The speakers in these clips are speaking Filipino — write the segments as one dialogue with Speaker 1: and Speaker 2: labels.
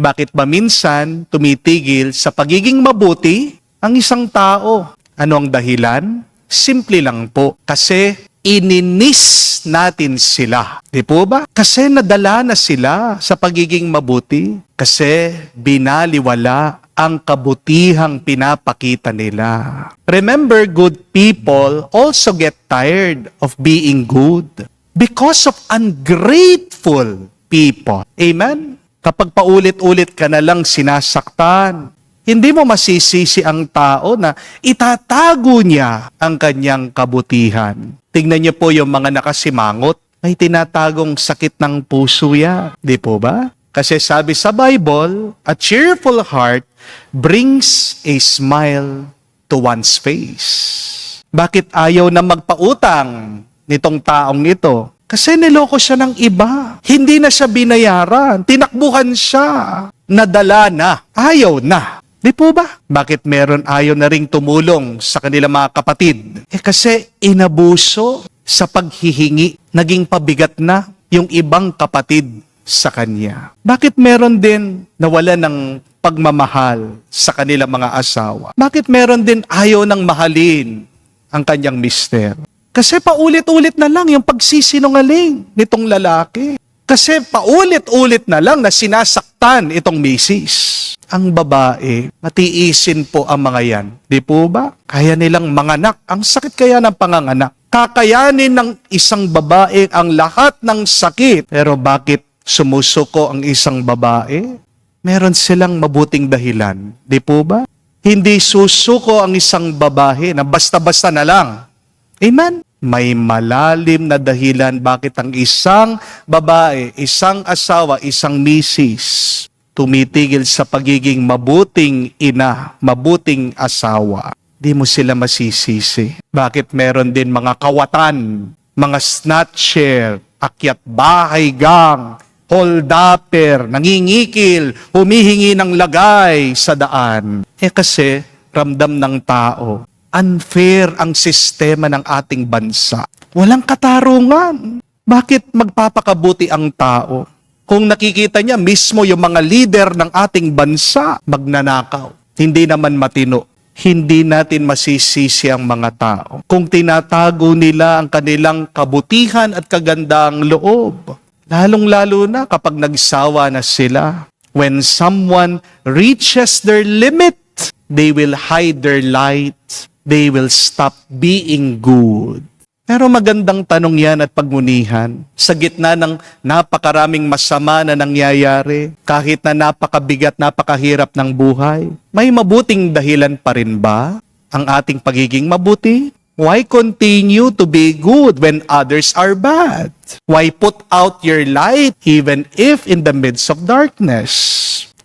Speaker 1: Bakit ba minsan tumitigil sa pagiging mabuti ang isang tao? Ano ang dahilan? Simple lang po. Kasi ininis natin sila. Di po ba? Kasi nadala na sila sa pagiging mabuti. Kasi binaliwala ang kabutihang pinapakita nila. Remember, good people also get tired of being good because of ungrateful people. Amen? Kapag paulit-ulit ka na lang sinasaktan, hindi mo masisisi ang tao na itatago niya ang kanyang kabutihan. Tingnan niyo po yung mga nakasimangot, may tinatagong sakit ng puso ya. Di po ba? Kasi sabi sa Bible, a cheerful heart brings a smile to one's face. Bakit ayaw na magpautang nitong taong ito? Kasi niloko siya ng iba. Hindi na siya binayaran. Tinakbuhan siya. Nadala na. Ayaw na. Di po ba? Bakit meron ayaw na ring tumulong sa kanilang mga kapatid? Eh kasi inabuso sa paghihingi. Naging pabigat na yung ibang kapatid sa kanya. Bakit meron din nawala ng pagmamahal sa kanilang mga asawa? Bakit meron din ayaw ng mahalin ang kanyang mister? Kasi paulit-ulit na lang yung pagsisinungaling nitong lalaki. Kasi paulit-ulit na lang na sinasaktan itong misis. Ang babae, matiisin po ang mga yan. Di po ba? Kaya nilang manganak. Ang sakit kaya ng panganganak. Kakayanin ng isang babae ang lahat ng sakit. Pero bakit sumusuko ang isang babae? Meron silang mabuting dahilan. Di po ba? Hindi susuko ang isang babae na basta-basta na lang. Amen? May malalim na dahilan bakit ang isang babae, isang asawa, isang misis tumitigil sa pagiging mabuting ina, mabuting asawa. Di mo sila masisisi. Bakit meron din mga kawatan, mga snatcher, akyat bahay gang, holdupper, nangingikil, humihingi ng lagay sa daan. Eh kasi, ramdam ng tao, unfair ang sistema ng ating bansa. Walang katarungan. Bakit magpapakabuti ang tao? Kung nakikita niya mismo yung mga leader ng ating bansa, magnanakaw. Hindi naman matino. Hindi natin masisisi ang mga tao. Kung tinatago nila ang kanilang kabutihan at kagandang loob, lalong-lalo na kapag nagsawa na sila. When someone reaches their limit, they will hide their light. They will stop being good. Pero magandang tanong yan at pagmunihan. Sa gitna ng napakaraming masama na nangyayari, kahit na napakabigat, napakahirap ng buhay, may mabuting dahilan pa rin ba ang ating pagiging mabuti? Why continue to be good when others are bad? Why put out your light even if in the midst of darkness?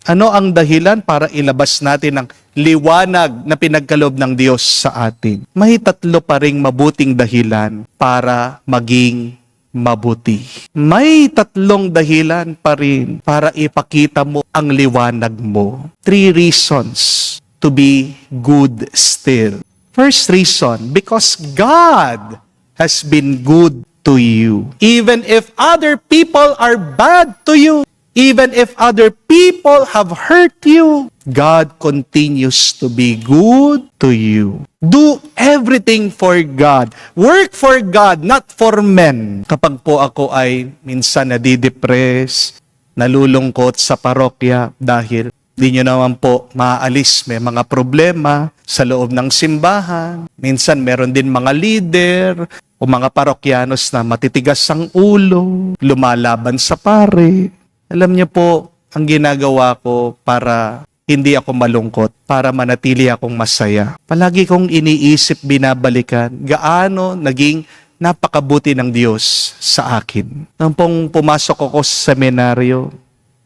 Speaker 1: Ano ang dahilan para ilabas natin ang liwanag na pinagkalob ng Diyos sa atin? May tatlo pa ring mabuting dahilan para maging mabuti. May tatlong dahilan pa rin para ipakita mo ang liwanag mo. Three reasons to be good still. First reason, because God has been good to you. Even if other people are bad to you, even if other people have hurt you, God continues to be good to you. Do everything for God. Work for God, not for men. Kapag po ako ay minsan nadidepress, nalulungkot sa parokya dahil di nyo naman po maalis. May mga problema sa loob ng simbahan. Minsan meron din mga leader o mga parokyanos na matitigas ang ulo, lumalaban sa pare. Alam niyo po, ang ginagawa ko para hindi ako malungkot, para manatili akong masaya. Palagi kong iniisip, binabalikan, gaano naging napakabuti ng Diyos sa akin. Nang pong pumasok ako sa seminaryo,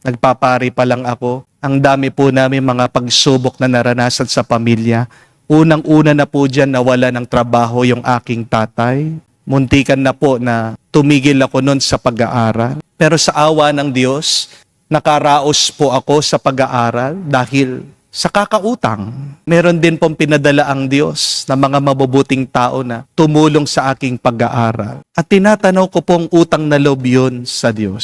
Speaker 1: nagpapari pa lang ako, ang dami po namin mga pagsubok na naranasan sa pamilya. Unang-una na po dyan nawala ng trabaho yung aking tatay. Muntikan na po na tumigil ako noon sa pag-aaral. Pero sa awa ng Diyos, nakaraos po ako sa pag-aaral dahil sa kakautang. Meron din pong pinadala ang Diyos na mga mabubuting tao na tumulong sa aking pag-aaral. At tinatanaw ko pong utang na loob yun sa Diyos.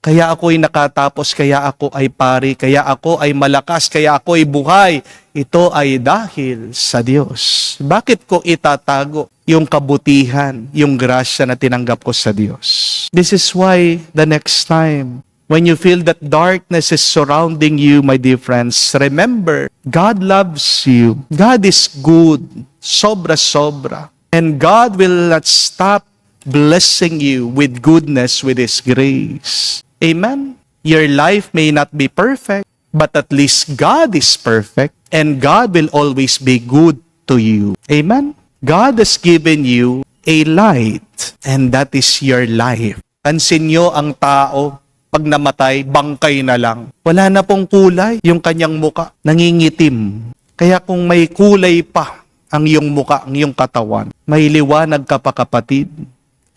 Speaker 1: Kaya ako'y nakatapos, kaya ako ay pari, kaya ako ay malakas, kaya ako ay buhay. Ito ay dahil sa Diyos. Bakit ko itatago yung kabutihan, yung grasya na tinanggap ko sa Diyos? This is why the next time when you feel that darkness is surrounding you, my dear friends, remember, God loves you. God is good. Sobra-sobra. And God will not stop blessing you with goodness, with His grace. Amen? Your life may not be perfect, but at least God is perfect and God will always be good to you. Amen? God has given you a light and that is your life. Pansin nyo ang tao, pag namatay, bangkay na lang. Wala na pong kulay yung kanyang muka, nangingitim. Kaya kung may kulay pa ang iyong muka, ang iyong katawan, may liwanag ka pa kapatid,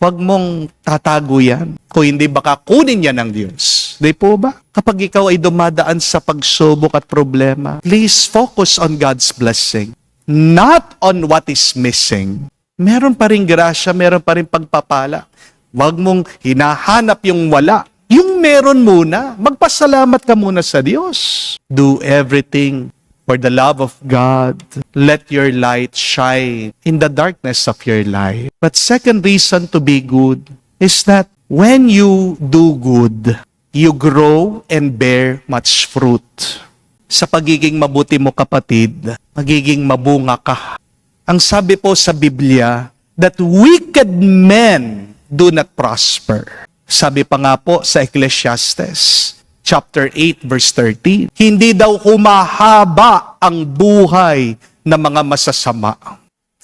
Speaker 1: Huwag mong tatago yan. Kung hindi baka kunin yan ng Diyos. Di po ba? Kapag ikaw ay dumadaan sa pagsubok at problema, please focus on God's blessing. Not on what is missing. Meron pa rin grasya, meron pa rin pagpapala. Huwag mong hinahanap yung wala. Yung meron muna, magpasalamat ka muna sa Diyos. Do everything for the love of God. Let your light shine in the darkness of your life. But second reason to be good is that when you do good, you grow and bear much fruit. Sa pagiging mabuti mo kapatid, magiging mabunga ka. Ang sabi po sa Biblia, that wicked men do not prosper. Sabi pa nga po sa Ecclesiastes, chapter 8 verse 13. Hindi daw humahaba ang buhay ng mga masasama.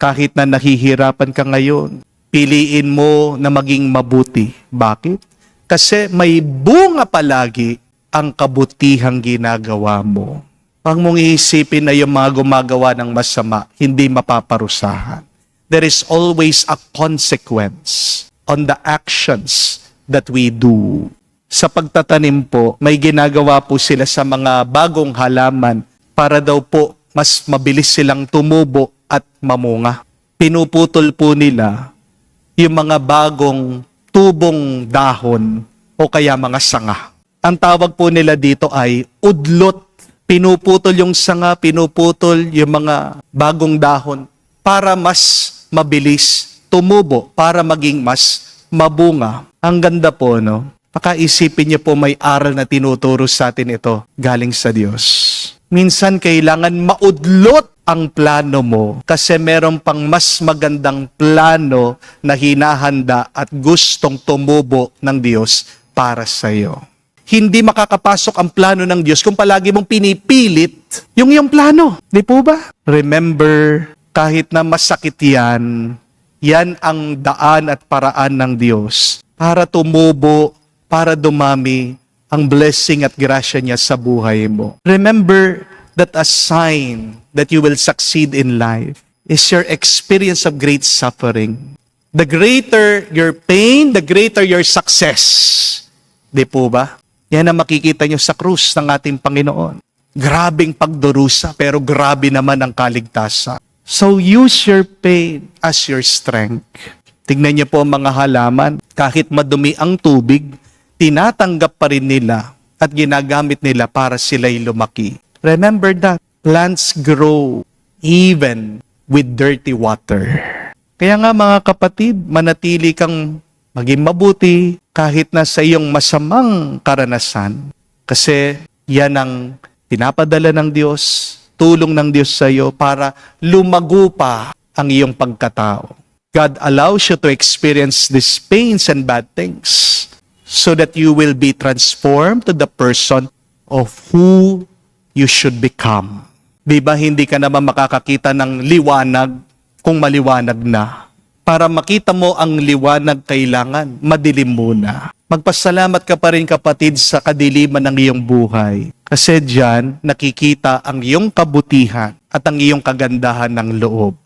Speaker 1: Kahit na nahihirapan ka ngayon, piliin mo na maging mabuti. Bakit? Kasi may bunga palagi ang kabutihang ginagawa mo. Pag mong iisipin na yung mga gumagawa ng masama, hindi mapaparusahan. There is always a consequence on the actions that we do sa pagtatanim po, may ginagawa po sila sa mga bagong halaman para daw po mas mabilis silang tumubo at mamunga. Pinuputol po nila yung mga bagong tubong dahon o kaya mga sanga. Ang tawag po nila dito ay udlot. Pinuputol yung sanga, pinuputol yung mga bagong dahon para mas mabilis tumubo, para maging mas mabunga. Ang ganda po, no? Pakaisipin niyo po may aral na tinuturo sa atin ito galing sa Diyos. Minsan kailangan maudlot ang plano mo kasi meron pang mas magandang plano na hinahanda at gustong tumubo ng Diyos para sa iyo. Hindi makakapasok ang plano ng Diyos kung palagi mong pinipilit yung iyong plano. Di po ba? Remember, kahit na masakit yan, yan ang daan at paraan ng Diyos para tumubo para dumami ang blessing at grasya niya sa buhay mo. Remember that a sign that you will succeed in life is your experience of great suffering. The greater your pain, the greater your success. Di po ba? Yan ang makikita nyo sa krus ng ating Panginoon. Grabing pagdurusa, pero grabe naman ang kaligtasan. So use your pain as your strength. Tingnan niyo po ang mga halaman, kahit madumi ang tubig, tinatanggap pa rin nila at ginagamit nila para sila'y lumaki. Remember that plants grow even with dirty water. Kaya nga mga kapatid, manatili kang maging mabuti kahit na sa iyong masamang karanasan. Kasi yan ang pinapadala ng Diyos, tulong ng Diyos sa iyo para lumago pa ang iyong pagkatao. God allows you to experience these pains and bad things so that you will be transformed to the person of who you should become. Di ba hindi ka naman makakakita ng liwanag kung maliwanag na? Para makita mo ang liwanag kailangan, madilim muna. Magpasalamat ka pa rin kapatid sa kadiliman ng iyong buhay. Kasi diyan nakikita ang iyong kabutihan at ang iyong kagandahan ng loob.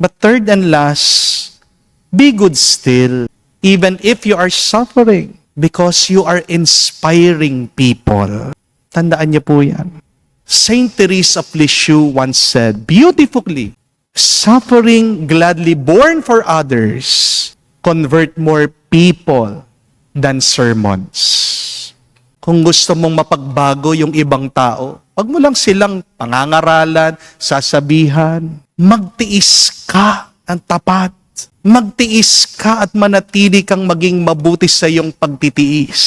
Speaker 1: But third and last, be good still even if you are suffering because you are inspiring people. Tandaan niyo po yan. Saint Teresa of Lisieux once said, beautifully, suffering gladly borne for others convert more people than sermons. Kung gusto mong mapagbago yung ibang tao, wag mo lang silang pangangaralan, sasabihan. Magtiis ka ng tapat. Magtiis ka at manatili kang maging mabuti sa iyong pagtitiis.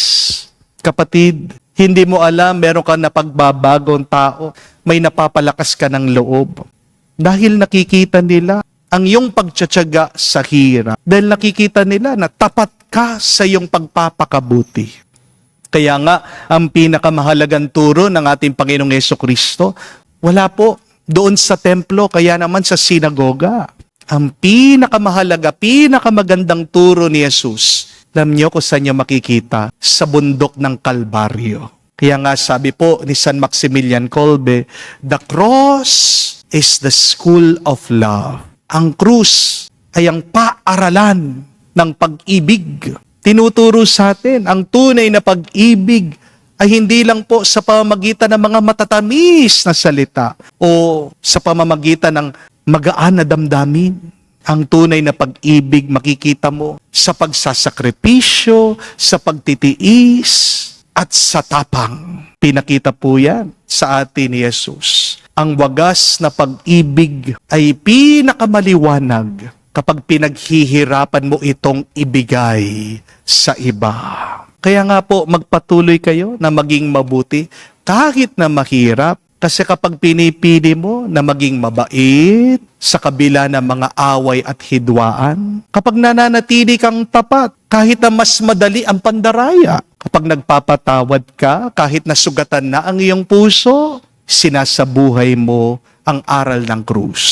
Speaker 1: Kapatid, hindi mo alam, meron ka na pagbabagong tao, may napapalakas ka ng loob. Dahil nakikita nila ang iyong pagtsatsaga sa hirap. Dahil nakikita nila na tapat ka sa iyong pagpapakabuti. Kaya nga, ang pinakamahalagang turo ng ating Panginoong Yeso Kristo, wala po doon sa templo, kaya naman sa sinagoga. Ang pinakamahalaga, pinakamagandang turo ni Jesus, alam niyo kung saan niyo makikita? Sa bundok ng Kalbaryo. Kaya nga sabi po ni San Maximilian Kolbe, the cross is the school of love. Ang krus ay ang paaralan ng pag-ibig. Tinuturo sa atin ang tunay na pag-ibig ay hindi lang po sa pamamagitan ng mga matatamis na salita o sa pamamagitan ng magaan na damdamin. Ang tunay na pag-ibig makikita mo sa pagsasakripisyo, sa pagtitiis, at sa tapang. Pinakita po yan sa atin ni Jesus. Ang wagas na pag-ibig ay pinakamaliwanag kapag pinaghihirapan mo itong ibigay sa iba. Kaya nga po, magpatuloy kayo na maging mabuti kahit na mahirap. Kasi kapag pinipili mo na maging mabait sa kabila ng mga away at hidwaan, kapag nananatili kang tapat, kahit na mas madali ang pandaraya, kapag nagpapatawad ka, kahit nasugatan na ang iyong puso, sinasabuhay mo ang aral ng krus.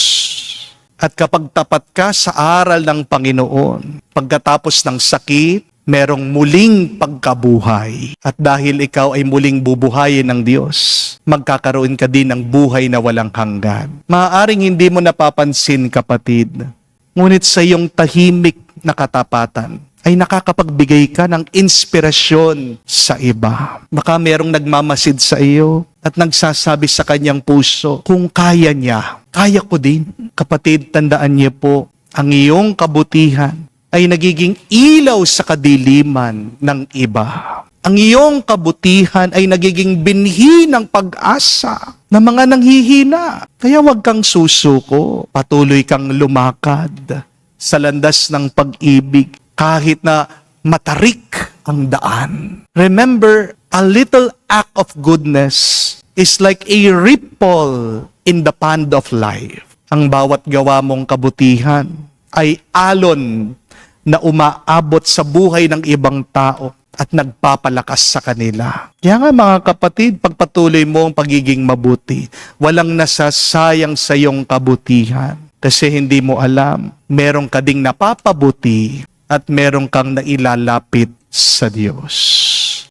Speaker 1: At kapag tapat ka sa aral ng Panginoon, pagkatapos ng sakit, merong muling pagkabuhay. At dahil ikaw ay muling bubuhayin ng Diyos, magkakaroon ka din ng buhay na walang hanggan. Maaaring hindi mo napapansin, kapatid, ngunit sa iyong tahimik na katapatan, ay nakakapagbigay ka ng inspirasyon sa iba. Baka merong nagmamasid sa iyo at nagsasabi sa kanyang puso, kung kaya niya, kaya ko din. Kapatid, tandaan niyo po, ang iyong kabutihan ay nagiging ilaw sa kadiliman ng iba. Ang iyong kabutihan ay nagiging binhi ng pag-asa ng mga nanghihina. Kaya huwag kang susuko, patuloy kang lumakad sa landas ng pag-ibig kahit na matarik ang daan. Remember, a little act of goodness is like a ripple in the pond of life. Ang bawat gawa mong kabutihan ay alon na umaabot sa buhay ng ibang tao at nagpapalakas sa kanila. Kaya nga mga kapatid, pagpatuloy mo ang pagiging mabuti, walang nasasayang sa iyong kabutihan. Kasi hindi mo alam, meron ka ding napapabuti at meron kang nailalapit sa Diyos.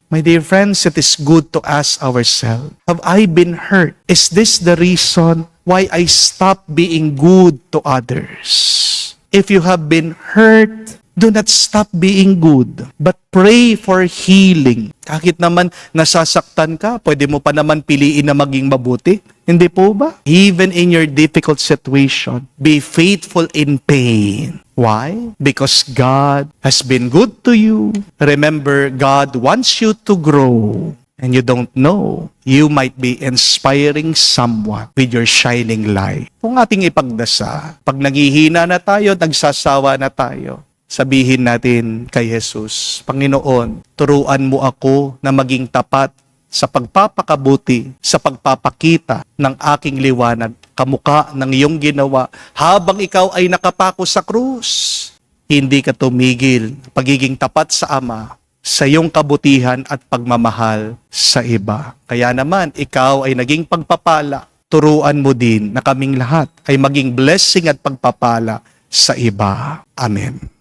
Speaker 1: My dear friends, it is good to ask ourselves, have I been hurt? Is this the reason why I stopped being good to others? If you have been hurt, do not stop being good, but pray for healing. Kahit naman nasasaktan ka, pwede mo pa naman piliin na maging mabuti. Hindi po ba? Even in your difficult situation, be faithful in pain. Why? Because God has been good to you. Remember, God wants you to grow. And you don't know, you might be inspiring someone with your shining light. Kung ating ipagdasa, pag naghihina na tayo, nagsasawa na tayo, sabihin natin kay Jesus, Panginoon, turuan mo ako na maging tapat sa pagpapakabuti, sa pagpapakita ng aking liwanag, kamuka ng iyong ginawa, habang ikaw ay nakapako sa krus. Hindi ka tumigil, pagiging tapat sa Ama, sa iyong kabutihan at pagmamahal sa iba. Kaya naman, ikaw ay naging pagpapala. Turuan mo din na kaming lahat ay maging blessing at pagpapala sa iba. Amen.